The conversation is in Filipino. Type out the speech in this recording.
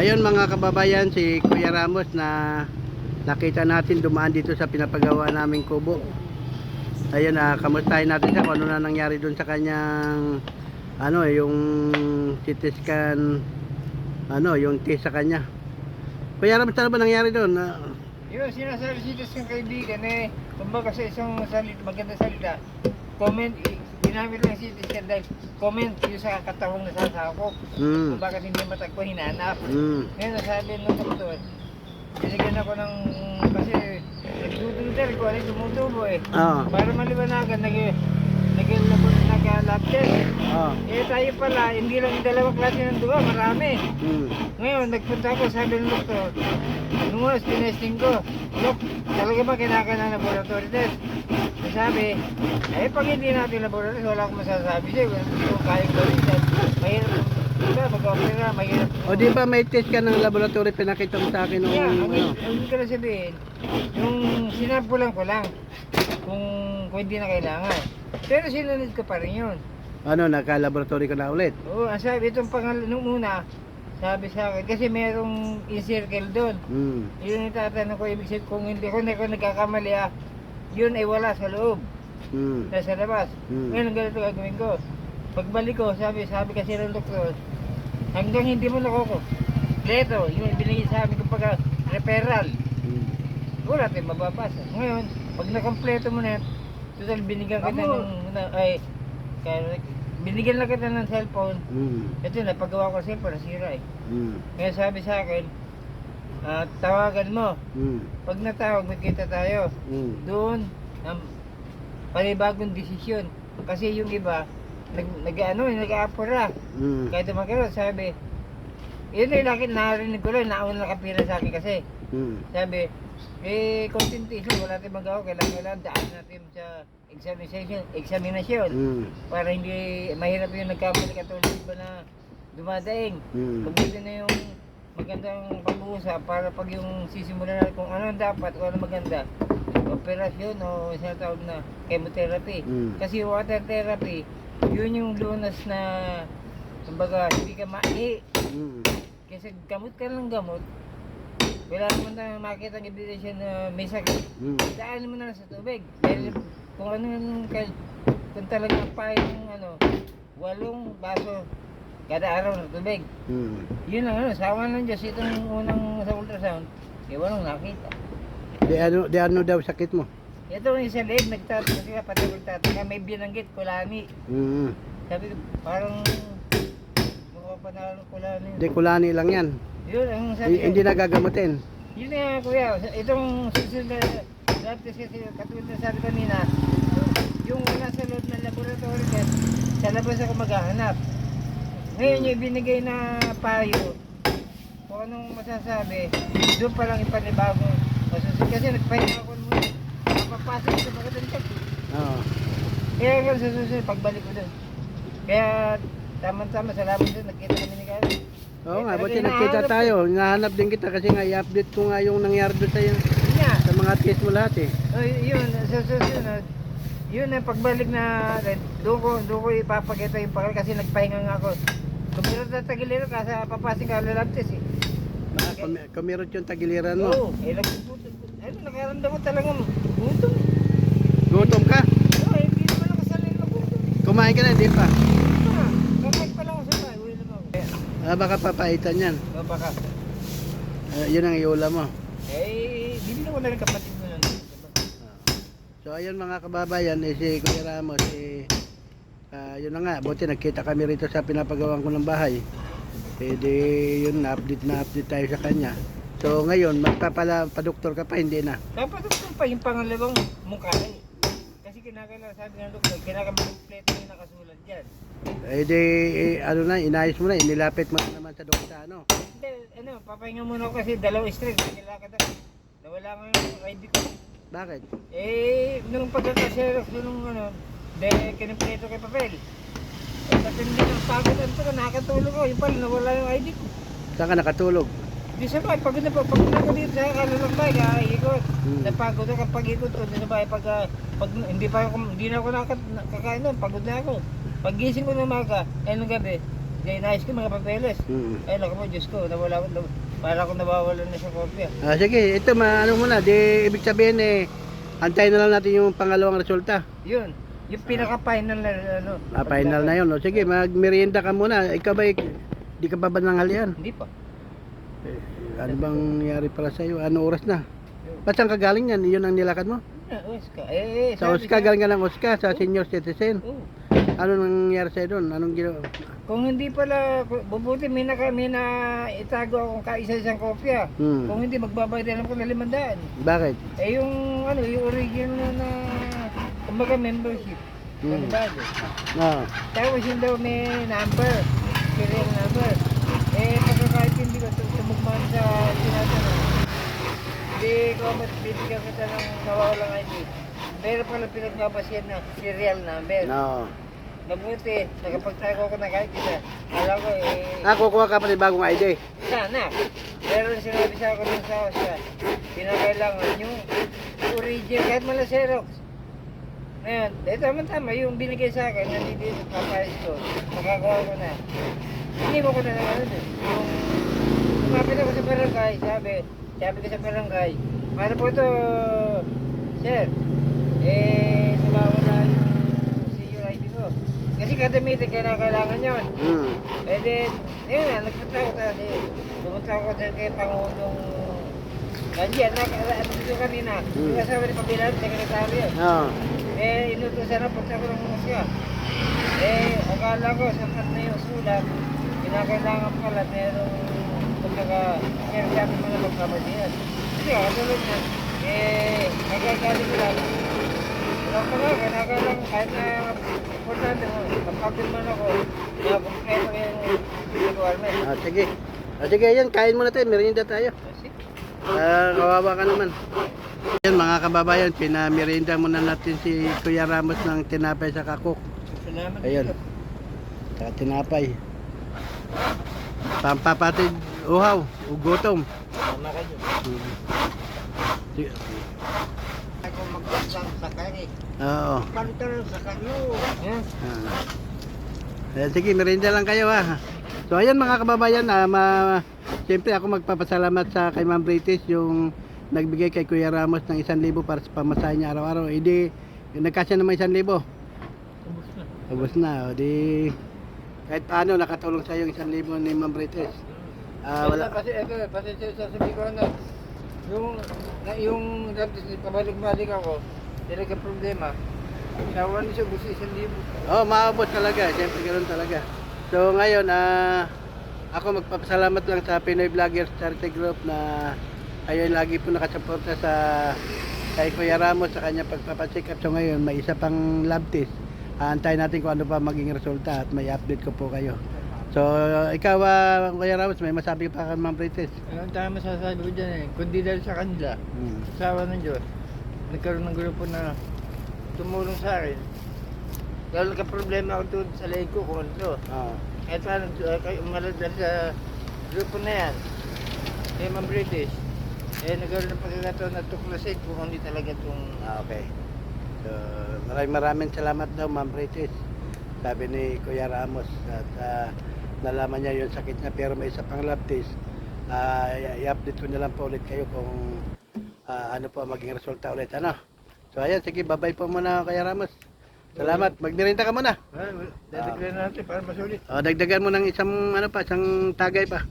Ayun mga kababayan, si Kuya Ramos na nakita natin dumaan dito sa pinapagawa naming kubo. Ayun, ah, kamustahin natin siya kung ano na nangyari doon sa kanyang ano, yung CT scan ano, yung test sa kanya. Kuya Ramos, ano ba nangyari doon? Ah, Yun, sinasabi si ng kaibigan eh, kumbaga sa isang salita, maganda salita, comment, ginamit lang si Tiskan dahil comment yung sa katawang nasasakop. mm, Kung bakit hindi matagpo, hinanap. mm, Ngayon, nasabi nung doktor, binigyan ako ng, kasi nagdududar ko, ano tumutubo eh. ah, Para maliwanagan, nag nag nag-lab test. ah, Eh tayo pala, hindi lang yung dalawang klase ng duwa, marami. mm, Ngayon, nagpunta ako, sabi ng doktor, oras, tinesting ko, Look, talaga ba kinakailangan ng laboratory test? Sabi, eh pag hindi natin laboratory wala akong masasabi sa'yo. Kung kaya ko rin, mahirap, diba, mag-opera, mahirap. O di ba may test ka ng laboratory pinakita mo sa akin nung Yeah, ang, ano? ang ko na sabihin, yung sinapulan ko lang, kung, kung hindi na kailangan. Pero sinunod ko pa rin yun. Ano, naka-laboratory ka na ulit? Oo, ang sabi, itong pangal, nung una, sabi sa akin, kasi merong in-circle doon. Mm, Yun yung tatanong ko, ibig sabihin, kung hindi ko, hindi ko nagkakamali ah, yun ay wala sa loob, mm, nasa labas. mm, Ngayon, ang ganito gagawin ko. Pagbalik ko, sabi, sabi kasi ng doktor, hanggang hindi mo nakoko. Leto, yung binigay sa amin kapag referral, mm. wala tayong mababasa. Ngayon, pag nakompleto mo na, yan, total binigyan kita ng, na, ay, kaya, binigyan lang kita ng cellphone, Mm, ito, napagawa ko sa cellphone, nasira eh. mm, Kaya sabi sa akin, ah, tawagan mo. mm, Pag natawag, magkita tayo. mm. Doon, ang panibagong desisyon. Kasi yung iba, nag, nag ano, nag-aapura. Mm, Kahit magkaroon, sabi, yun ay laki narinig ko lang, nauna nakapira sa akin kasi. mm, Sabi, eh, consultation, wala tayong magawa, kailangan kailangan daan natin sa examination, examination mm, para hindi mahirap yung nagkamali katulad ba na dumadaing. mm. Mabuti na yung magandang pag-uusap para pag yung sisimulan natin kung ano dapat o ano maganda. Operasyon o sinatawag na chemotherapy. Mm. Kasi water therapy, yun yung lunas na kumbaga hindi ka mai. Mm. Kasi gamot ka ng gamot, wala naman na makita ang ebidensya na may sakit. Mm. Daan mo na lang sa tubig. Dahil kung ano yung kung talagang pa yung ano, walong baso kada araw ng tubig. Mm. Yun lang ano, sawa ng Diyos itong unang sa ultrasound, eh walang nakita. Di ano, di ano daw sakit mo? Ito yung sa leeg, nagtataka pati nagtataka, may binanggit, kulani. Mm. Sabi ko, parang kulani. Di kulani lang yan. Yun, ang sabi ko, hindi nagagamutin. yun nga kuya, itong susunod na dati kasi katulad na sabi kanina, yung nasa loob ng laboratory test, sa labas ako maghahanap. Ngayon yung binigay na payo, kung anong masasabi, doon pa lang ipanibago. Masusunod kasi nagpahinga ako muna. Papasok sa magandang check. Oo. Kaya hanggang sa susunod, pagbalik ko doon. Kaya tama-tama, salamat doon, nagkita kami ni Karen. Oo nga, Eh, buti nagkita tayo. Nahanap din kita kasi nga i-update ko nga yung nangyari doon sa, Yun nga, sa mga test mo lahat eh. Oh, yun, sa susunod, yun ang pagbalik na doon ko, doon ko ipapakita yung pakal kasi nagpahinga nga ako. Kung meron na tagilero ka sa papasing ka lalabtes eh. Baka kumi- kumirot yung tagiliran mo. Oo, eh nagpuputo. Ano, nakaramdam ko talagang gutom. Gutom ka? Oo, eh, hindi naman ako sanay na gutom. Kumain ka na, hindi pa. Ah, Kakain pa lang ako sa bahay, uwi lang ako. Eh, Ah, baka papaitan yan. oh, baka. Ah, yun ang iula mo. Eh, bibili ko na rin kapatid mo nun. So ayun mga kababayan, eh, si Kuya Ramos, eh, ah, yun na nga, buti nagkita kami rito sa pinapagawan ko ng bahay. Eh di, yun, update na update tayo sa kanya. So ngayon, magpapala, padoktor ka pa, hindi na. Dapat ito pa yung pangalawang mukha eh. Kinakailangan sabi ng doktor, kinakailangan kompleto yung nakasulat dyan. Eh di, eh, ano na, inayos mo na, inilapit mo na naman sa doktor, ano. Hindi, ano, papahinga muna ako kasi dalawang stress. Nilakad ako. Nawala ko yung ID ko. Bakit? Eh, nung pagkakaserox nung ano, de, kinimpleto kay papel. Kasi hindi na pagod ang ko, nakakatulog ko. Yung pala, nawala yung ID ko. Saan ka nakatulog? Di sa bahay, pagod na. Pagod na ako dito sa kalulang bahay, kakaikot. Hmm. Napagod ako kapag ikot ko sa bahay. Pag, ah, pag hindi pa ako, hindi na ako nakat, kakain nun, pagod na ako. Pag gising ko ng umaga, eh nung gabi, Kaya nais ko mga papeles. Mm. Ay, naku po, Diyos ko, nawala ko, naw- para ko nawawalan na sa kopya. Ah, sige, ito ma ano muna, di ibig sabihin eh antayin na lang natin yung pangalawang resulta. Yun, yung pinaka-final na ano. Ah, final na 'yon. O sige, magmerienda ka muna. Ikaw ba di ka pa ba nanghalian? Hindi pa. Ano bang nangyari para sa iyo? Ano oras na? Ba't saan ka galing yan? Yun ang nilakad mo? Oscar. Eh, eh, Sa sabi Oscar, sa- galing ka ng Oscar, sa senior citizen. Oo. Ano nangyari sa'yo doon? Anong ginawa? Kung hindi pala, bubuti may na, may na itago akong kaisa-isang kopya. Hmm. Kung hindi, magbabayad ako ng limandaan. Bakit? Eh yung, ano, yung original na, kumbaga membership. Hmm. Ano Ah, Tapos yun daw may number, serial number. Eh, pagka kahit hindi ko tum- tumugman sa tinatanong, mas bibigyan kita ng nawawalang ID. Meron pala pinagbabasyan na serial number. no. Mabuti, nakapagtago ko na kahit isa. Alam ko eh, Ah, kukuha ka pa ng bagong ID. sana. Pero sinabi sa ako dun sa Oscar, pinakailangan yung original, kahit mala Xerox. Ngayon, eh tama-tama, yung binigay sa akin, nandito sa papayas ko, nakakuha ko na. Hindi mo ko na naman ano. Yung, lumapit ako sa barangay, sabi, sabi ko sa barangay, paano po ito, sir? Eh, sumawala yung senior ID ko. Kasi kada meeting, kailangan yun. Hmm. Eh then, yun nga, nagpunta ako kasi, pumunta ako din kay Pangulong Ganyan, ano dito kanina, Hmm. yung kasama ni Pabilan, sekretaryo. Ah. Eh, inutusan na punta ko ng musya. Eh, akala ko, sapat na yung sulat, kinakailangan pala merong, kumbaga, sinasabi mo na katulad na, eh, nagagaling ko lang. Wala ko nga, kinakailangan kahit na importante mo, kapag man ako, na kumpleto ko yung requirement. Ah, sige. Ah, sige, yan, kain muna tayo, merienda tayo. Ah, kawawa ka naman. Yan mga kababayan, pinamerienda muna natin si Kuya Ramos ng tinapay sa kakok. salamat Ayun. Saka tinapay. Pampapatid uhaw, ugutom. Tama ka dyan. Hmm. Sige. Ako magpasang sa kani. Oo. Pantal sa kanyo. Yan. Ah. Sige, merienda lang kayo ha. So ayan mga kababayan, ah, ma siyempre ako magpapasalamat sa kay Ma'am British yung nagbigay kay Kuya Ramos ng 1,000 para sa pamasahe niya araw-araw. Eh di, nagkasya naman 1,000. Ubus na. Ubus na, o di kahit paano nakatulong sa yung 1,000 ni Ma'am British. Ah, wala. Kasi ito, kasi sasabihin ko na, yung, na, yung pabalik-balik ako, talaga problema. Nawan siya, gusto isang libo. Oh, maabot talaga. Siyempre ganoon talaga. So ngayon, ah ako magpapasalamat lang sa Pinoy Vloggers Charity Group na kayo lagi po nakasuporta sa kay Kuya Ramos sa kanya pagpapacheck up. So ngayon, may isa pang lab test. Aantayin natin kung ano pa maging resulta at may update ko po kayo. So, ikaw, ah, Kuya Ramos, may masabi ka pa kay Ma'am Brites? Ang tama masasabi ko dyan eh, kundi dahil sa kanila, Hmm. asawa ng Diyos, nagkaroon ng grupo na tumulong sa akin. Dahil ka problema ako doon sa leg ko kung ano. Ah. Kahit paano, uh, kayo umalag sa grupo na yan. Eh, Ma'am British. Eh, nagkaroon ng pagkakataon na tuklasin kung hindi talaga itong... Ah, okay. So, maraming maraming salamat daw, Ma'am Brites. Sabi ni Kuya Ramos at ah, nalaman niya yung sakit niya pero may isa pang lab test. I- i-update ko na lang po ulit kayo kung ah, ano po ang maging resulta ulit. Ano? So, ayan, sige, babay po muna Kuya Ramos. Salamat. Magmirinda ka muna. Ah, dadagdagan natin para masulit. O, dagdagan mo ng isang ano pa, isang tagay pa.